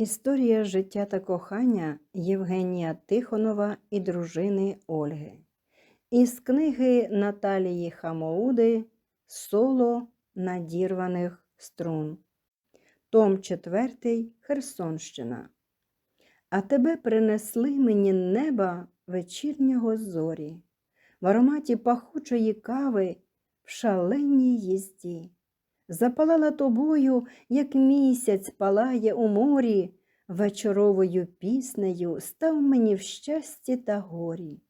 Історія життя та кохання Євгенія Тихонова і дружини Ольги. Із книги Наталії Хамоуди Соло надірваних струн. Том 4. Херсонщина. А тебе принесли мені неба вечірнього зорі, в ароматі пахучої кави в шаленій їзді. Запалала тобою, як місяць палає у морі, вечоровою піснею став мені в щасті та горі,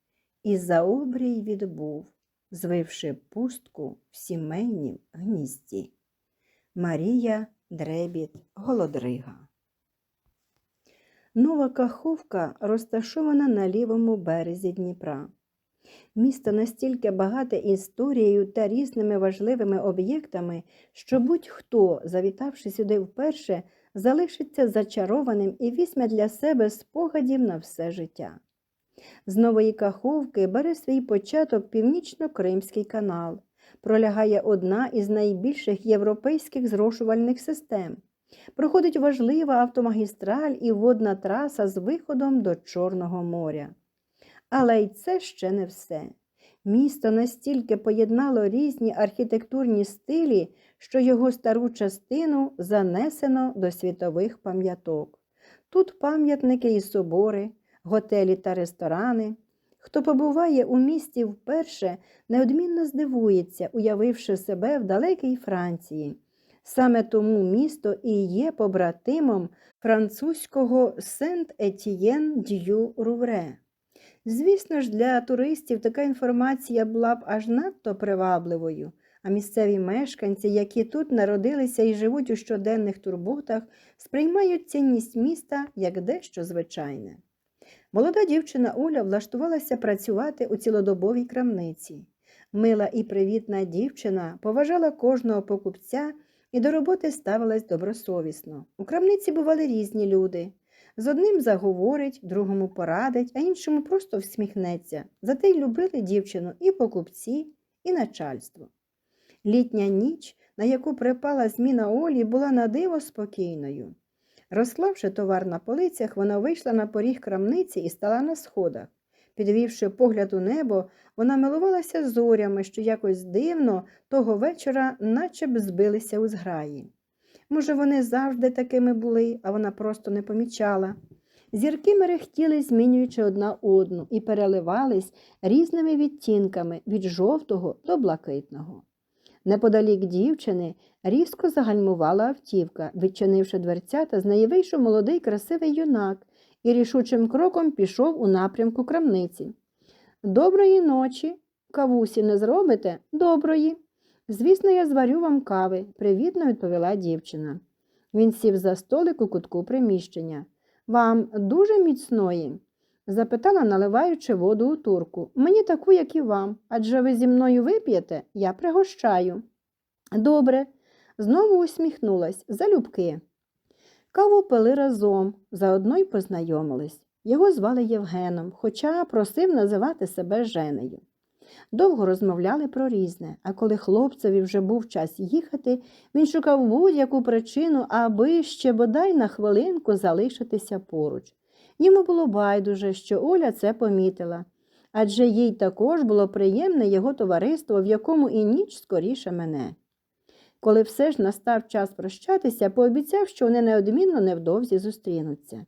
і за обрій відбув, звивши пустку в сімейнім гнізді. Марія Дребіт Голодрига. Нова Каховка розташована на лівому березі Дніпра. Місто настільки багате історією та різними важливими об'єктами, що будь-хто, завітавши сюди вперше, залишиться зачарованим і візьме для себе спогадів на все життя. З нової Каховки бере свій початок Північно-Кримський канал, пролягає одна із найбільших європейських зрошувальних систем. Проходить важлива автомагістраль і водна траса з виходом до Чорного моря. Але й це ще не все. Місто настільки поєднало різні архітектурні стилі, що його стару частину занесено до світових пам'яток. Тут пам'ятники і собори, готелі та ресторани. Хто побуває у місті вперше, неодмінно здивується, уявивши себе в далекій Франції. Саме тому місто і є побратимом французького Сент-Етієн-Д'ю-Рувре. Звісно ж, для туристів така інформація була б аж надто привабливою, а місцеві мешканці, які тут народилися і живуть у щоденних турботах, сприймають цінність міста як дещо звичайне. Молода дівчина Оля влаштувалася працювати у цілодобовій крамниці. Мила і привітна дівчина поважала кожного покупця і до роботи ставилась добросовісно. У крамниці бували різні люди. З одним заговорить, другому порадить, а іншому просто всміхнеться. Зате й любили дівчину і покупці, і начальство. Літня ніч, на яку припала зміна Олі, була на диво спокійною. Розклавши товар на полицях, вона вийшла на поріг крамниці і стала на сходах. Підвівши погляд у небо, вона милувалася зорями, що якось дивно того вечора наче б збилися у зграї. Може, вони завжди такими були, а вона просто не помічала. Зірки мерехтіли, змінюючи одна одну, і переливались різними відтінками від жовтого до блакитного. Неподалік дівчини різко загальмувала автівка, відчинивши дверцята, з неї вийшов молодий красивий юнак і рішучим кроком пішов у напрямку крамниці. Доброї ночі, кавусі не зробите? Доброї. Звісно, я зварю вам кави, привітно відповіла дівчина. Він сів за столик у кутку приміщення. Вам дуже міцної? запитала, наливаючи воду у турку. Мені таку, як і вам, адже ви зі мною вип'єте, я пригощаю. Добре, знову усміхнулась, залюбки. Каву пили разом, заодно й познайомились. Його звали Євгеном, хоча просив називати себе Женею. Довго розмовляли про різне, а коли хлопцеві вже був час їхати, він шукав будь-яку причину, аби ще бодай на хвилинку залишитися поруч. Йому було байдуже, що Оля це помітила, адже їй також було приємне його товариство, в якому і ніч скоріше мене. Коли все ж настав час прощатися, пообіцяв, що вони неодмінно невдовзі зустрінуться.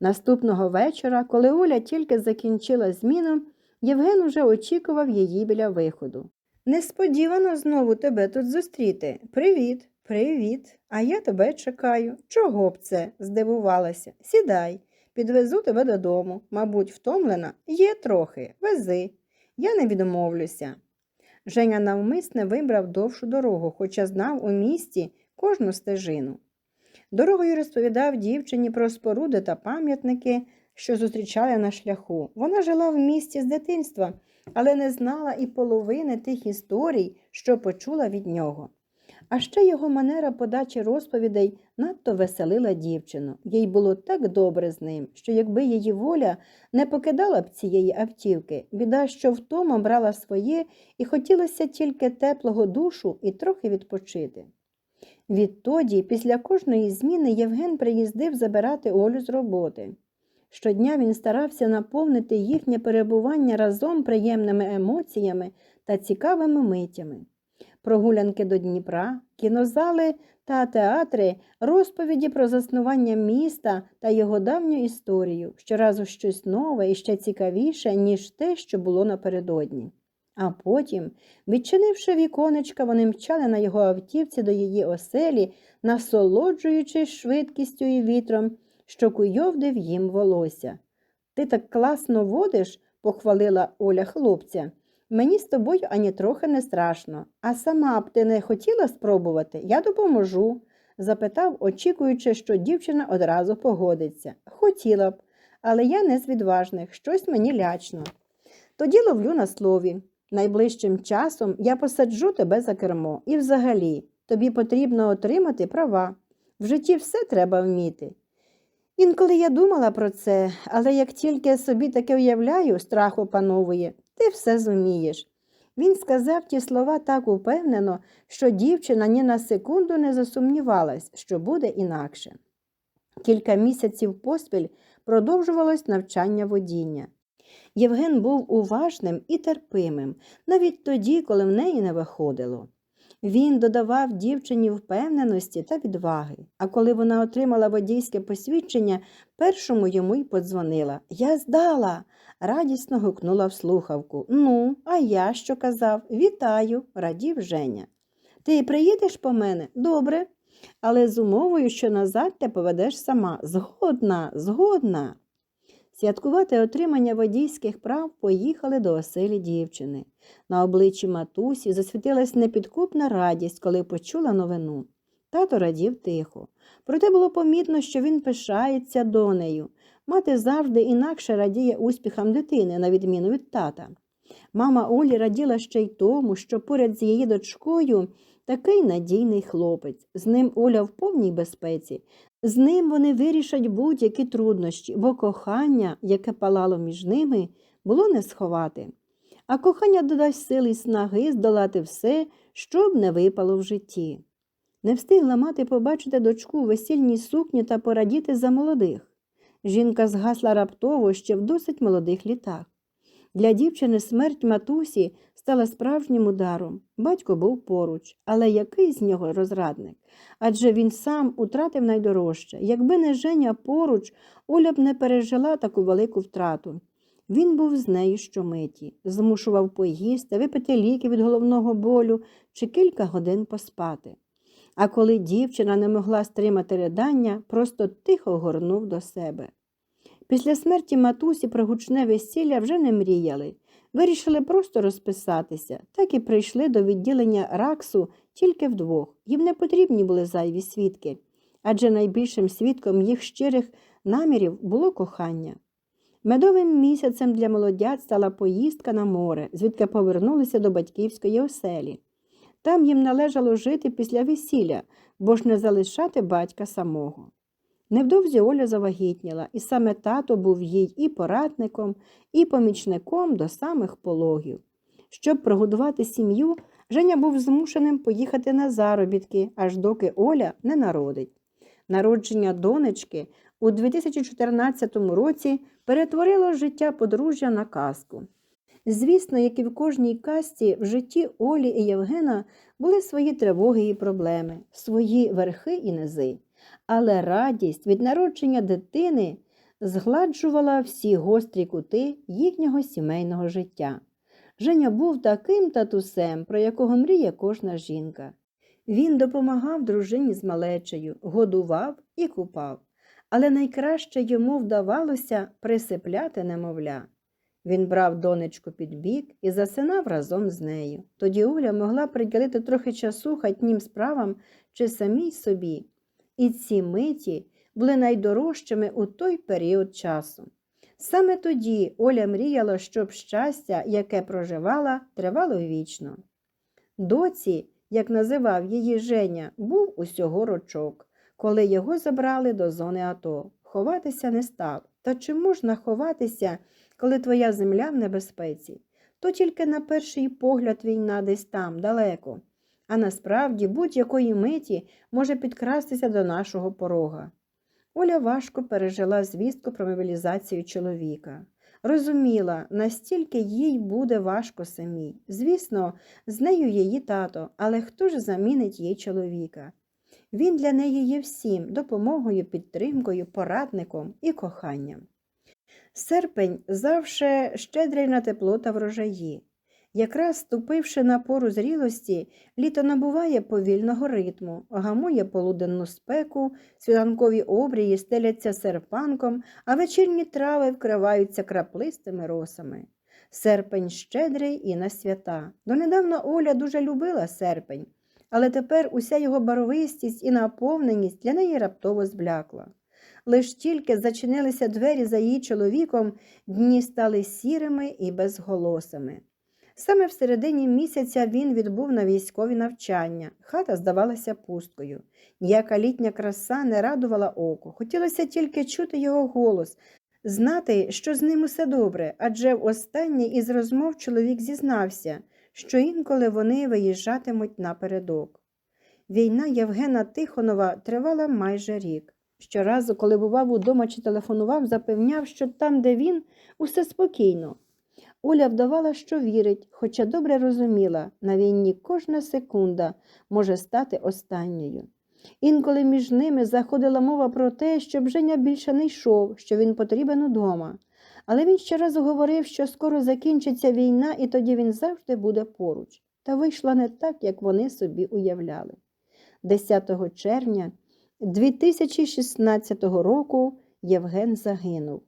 Наступного вечора, коли Оля тільки закінчила зміну, Євген уже очікував її біля виходу. Несподівано знову тебе тут зустріти. Привіт, привіт. А я тебе чекаю. Чого б це? здивувалася. Сідай, підвезу тебе додому. Мабуть, втомлена? Є трохи. Вези. Я не відмовлюся. Женя навмисне вибрав довшу дорогу, хоча знав у місті кожну стежину. Дорогою розповідав дівчині про споруди та пам'ятники, що зустрічали на шляху. Вона жила в місті з дитинства, але не знала і половини тих історій, що почула від нього. А ще його манера подачі розповідей надто веселила дівчину. Їй було так добре з ним, що якби її воля не покидала б цієї автівки, біда, що втома брала своє, і хотілося тільки теплого душу і трохи відпочити. Відтоді, після кожної зміни, Євген приїздив забирати Олю з роботи. Щодня він старався наповнити їхнє перебування разом приємними емоціями та цікавими митями. Прогулянки до Дніпра, кінозали та театри, розповіді про заснування міста та його давню історію, щоразу щось нове і ще цікавіше, ніж те, що було напередодні. А потім, відчинивши віконечка, вони мчали на його автівці до її оселі, насолоджуючись швидкістю і вітром, що куйовдив їм волосся. Ти так класно водиш, похвалила Оля хлопця. Мені з тобою ані трохи не страшно. А сама б ти не хотіла спробувати? Я допоможу, запитав, очікуючи, що дівчина одразу погодиться. Хотіла б, але я не з відважних, щось мені лячно. Тоді ловлю на слові. Найближчим часом я посаджу тебе за кермо. І взагалі, тобі потрібно отримати права. В житті все треба вміти. Інколи я думала про це, але як тільки собі таке уявляю, страх опановує, ти все зумієш. Він сказав ті слова так упевнено, що дівчина ні на секунду не засумнівалась, що буде інакше. Кілька місяців поспіль продовжувалось навчання водіння. Євген був уважним і терпимим, навіть тоді, коли в неї не виходило. Він додавав дівчині впевненості та відваги, а коли вона отримала водійське посвідчення, першому йому й подзвонила. Я здала. радісно гукнула в слухавку. Ну, а я що казав? Вітаю, радів Женя. Ти приїдеш по мене? Добре. Але з умовою, що назад ти поведеш сама. Згодна, згодна. Святкувати отримання водійських прав поїхали до оселі дівчини. На обличчі матусі засвітилась непідкупна радість, коли почула новину. Тато радів тихо. Проте було помітно, що він пишається донею. Мати завжди інакше радіє успіхам дитини, на відміну від тата. Мама Олі раділа ще й тому, що поряд з її дочкою такий надійний хлопець. З ним Оля в повній безпеці. З ним вони вирішать будь-які труднощі, бо кохання, яке палало між ними, було не сховати. А кохання додасть сили й снаги здолати все, що б не випало в житті. Не встигла мати побачити дочку у весільній сукні та порадіти за молодих. Жінка згасла раптово ще в досить молодих літах. Для дівчини смерть матусі стала справжнім ударом. Батько був поруч, але який з нього розрадник? Адже він сам утратив найдорожче. Якби не Женя поруч, Оля б не пережила таку велику втрату. Він був з нею щомиті, змушував поїсти, випити ліки від головного болю чи кілька годин поспати. А коли дівчина не могла стримати ридання, просто тихо горнув до себе. Після смерті матусі про гучне весілля вже не мріяли. Вирішили просто розписатися, так і прийшли до відділення раксу тільки вдвох. Їм не потрібні були зайві свідки, адже найбільшим свідком їх щирих намірів було кохання. Медовим місяцем для молодят стала поїздка на море, звідки повернулися до батьківської оселі. Там їм належало жити після весілля, бо ж не залишати батька самого. Невдовзі Оля завагітніла, і саме тато був їй і порадником, і помічником до самих пологів. Щоб прогодувати сім'ю, Женя був змушеним поїхати на заробітки, аж доки Оля не народить. Народження донечки у 2014 році перетворило життя подружжя на казку. Звісно, як і в кожній казці, в житті Олі і Євгена були свої тривоги і проблеми, свої верхи і низи. Але радість від народження дитини згладжувала всі гострі кути їхнього сімейного життя. Женя був таким татусем, про якого мріє кожна жінка. Він допомагав дружині з малечею, годував і купав, але найкраще йому вдавалося присипляти немовля. Він брав донечку під бік і засинав разом з нею. Тоді Оля могла приділити трохи часу хатнім справам чи самій собі. І ці миті були найдорожчими у той період часу. Саме тоді Оля мріяла, щоб щастя, яке проживала, тривало вічно. Доці, як називав її Женя, був усього рочок, коли його забрали до зони АТО. Ховатися не став. Та чи можна ховатися, коли твоя земля в небезпеці? То тільки на перший погляд війна десь там, далеко. а насправді будь-якої миті може підкрастися до нашого порога. Оля важко пережила звістку про мобілізацію чоловіка. Розуміла, настільки їй буде важко самій. Звісно, з нею її тато, але хто ж замінить їй чоловіка? Він для неї є всім допомогою, підтримкою, порадником і коханням. Серпень завше щедрий на тепло та врожаї. Якраз ступивши на пору зрілості, літо набуває повільного ритму, гамує полуденну спеку, світанкові обрії стеляться серпанком, а вечірні трави вкриваються краплистими росами. Серпень щедрий і на свята. Донедавна Оля дуже любила серпень, але тепер уся його барвистість і наповненість для неї раптово зблякла. Лиш тільки зачинилися двері за її чоловіком, дні стали сірими і безголосими. Саме в середині місяця він відбув на військові навчання. Хата здавалася пусткою. Ніяка літня краса не радувала оку. Хотілося тільки чути його голос, знати, що з ним усе добре, адже в останній із розмов чоловік зізнався, що інколи вони виїжджатимуть напередок. Війна Євгена Тихонова тривала майже рік. Щоразу, коли бував удома чи телефонував, запевняв, що там, де він, усе спокійно. Оля вдавала, що вірить, хоча добре розуміла, на війні кожна секунда може стати останньою. Інколи між ними заходила мова про те, щоб Женя більше не йшов, що він потрібен удома. Але він щоразу говорив, що скоро закінчиться війна, і тоді він завжди буде поруч. Та вийшла не так, як вони собі уявляли. 10 червня 2016 року Євген загинув.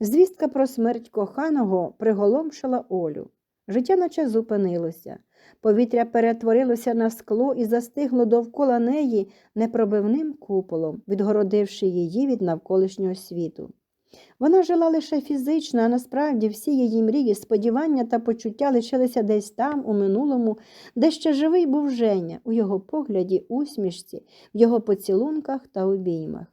Звістка про смерть коханого приголомшила Олю. Життя наче зупинилося. Повітря перетворилося на скло і застигло довкола неї непробивним куполом, відгородивши її від навколишнього світу. Вона жила лише фізично, а насправді всі її мрії, сподівання та почуття лишилися десь там, у минулому, де ще живий був Женя, у його погляді, усмішці, в його поцілунках та обіймах.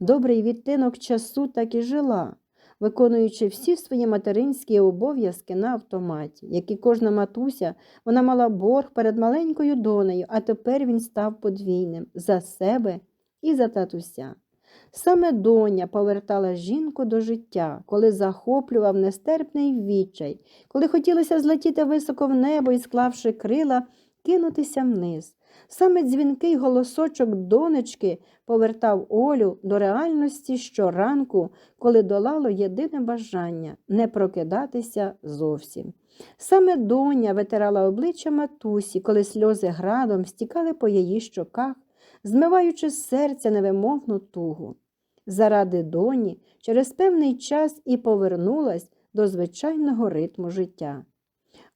Добрий відтинок часу так і жила виконуючи всі свої материнські обов'язки на автоматі, як і кожна матуся, вона мала борг перед маленькою донею, а тепер він став подвійним за себе і за татуся. Саме доня повертала жінку до життя, коли захоплював нестерпний відчай, коли хотілося злетіти високо в небо і, склавши крила, кинутися вниз. Саме дзвінкий голосочок донечки повертав Олю до реальності щоранку, коли долало єдине бажання не прокидатися зовсім. Саме доня витирала обличчя матусі, коли сльози градом стікали по її щоках, змиваючи з серця невимовну тугу. Заради доні через певний час і повернулась до звичайного ритму життя.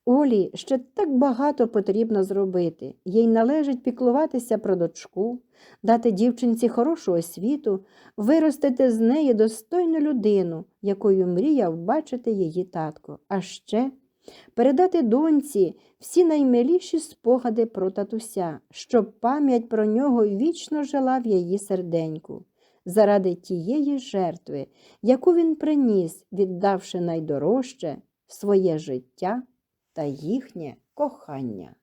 Олі ще так багато потрібно зробити. Їй належить піклуватися про дочку, дати дівчинці хорошу освіту, виростити з неї достойну людину, якою мріяв бачити її татко, а ще передати доньці всі наймиліші спогади про татуся, щоб пам'ять про нього вічно жила в її серденьку. Заради тієї жертви, яку він приніс, віддавши найдорожче своє життя та їхнє кохання.